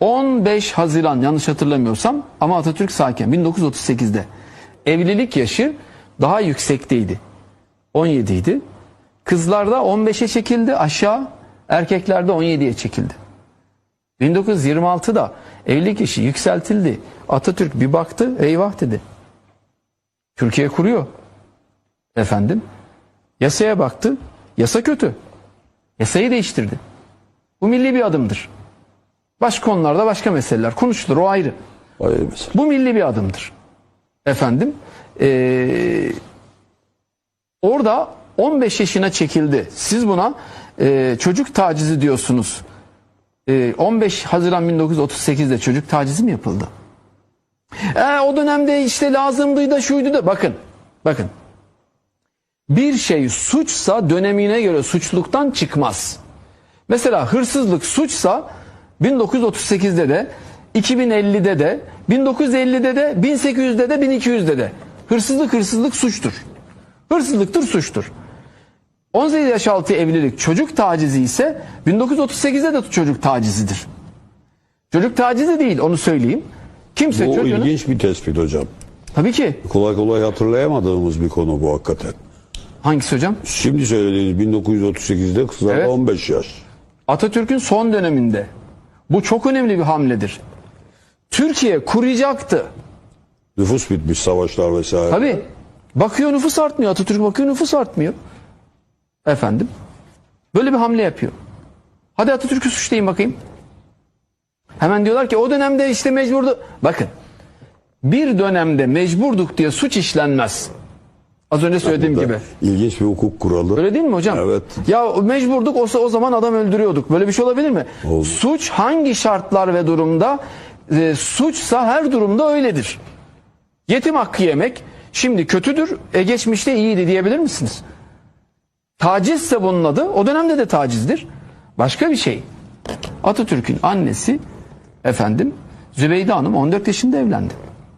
15 Haziran yanlış hatırlamıyorsam ama Atatürk sağken 1938'de evlilik yaşı daha yüksekteydi. 17 idi. Kızlarda 15'e çekildi aşağı, erkeklerde 17'ye çekildi. 1926'da evlilik yaşı yükseltildi. Atatürk bir baktı, eyvah dedi. Türkiye kuruyor. Efendim, yasaya baktı, yasa kötü. Yasayı değiştirdi. Bu milli bir adımdır. Başka konularda başka meseleler konuşulur o ayrı. Hayır mesela. Bu milli bir adımdır. Efendim eee, orada 15 yaşına çekildi. Siz buna eee, çocuk tacizi diyorsunuz. Eee, 15 Haziran 1938'de çocuk tacizi mi yapıldı? E, o dönemde işte lazımdı da şuydu da bakın bakın bir şey suçsa dönemine göre suçluktan çıkmaz. Mesela hırsızlık suçsa 1938'de de 2050'de de 1950'de de 1800'de de 1200'de de hırsızlık hırsızlık suçtur. Hırsızlıktır suçtur. 18 yaş altı evlilik çocuk tacizi ise 1938'de de çocuk tacizidir. Çocuk tacizi değil onu söyleyeyim. Kimse Bu çocuğunu... ilginç bir tespit hocam. Tabii ki. Kolay kolay hatırlayamadığımız bir konu bu hakikaten. Hangisi hocam? Şimdi söylediğiniz 1938'de kızlar Evet. 15 yaş. Atatürk'ün son döneminde. Bu çok önemli bir hamledir. Türkiye kuruyacaktı. Nüfus bitmiş savaşlar vesaire. Tabii. Bakıyor nüfus artmıyor. Atatürk bakıyor nüfus artmıyor. Efendim. Böyle bir hamle yapıyor. Hadi Atatürk'ü suçlayın bakayım. Hemen diyorlar ki o dönemde işte mecburdu. Bakın. Bir dönemde mecburduk diye suç işlenmez. Az önce söylediğim gibi. İlginç bir hukuk kuralı. Öyle değil mi hocam? Evet. Ya mecburduk olsa o zaman adam öldürüyorduk. Böyle bir şey olabilir mi? Oldu. Suç hangi şartlar ve durumda e, suçsa her durumda öyledir. Yetim hakkı yemek şimdi kötüdür, e geçmişte iyiydi diyebilir misiniz? Tacizse bunun adı, o dönemde de tacizdir. Başka bir şey. Atatürk'ün annesi efendim Zübeyde Hanım 14 yaşında evlendi.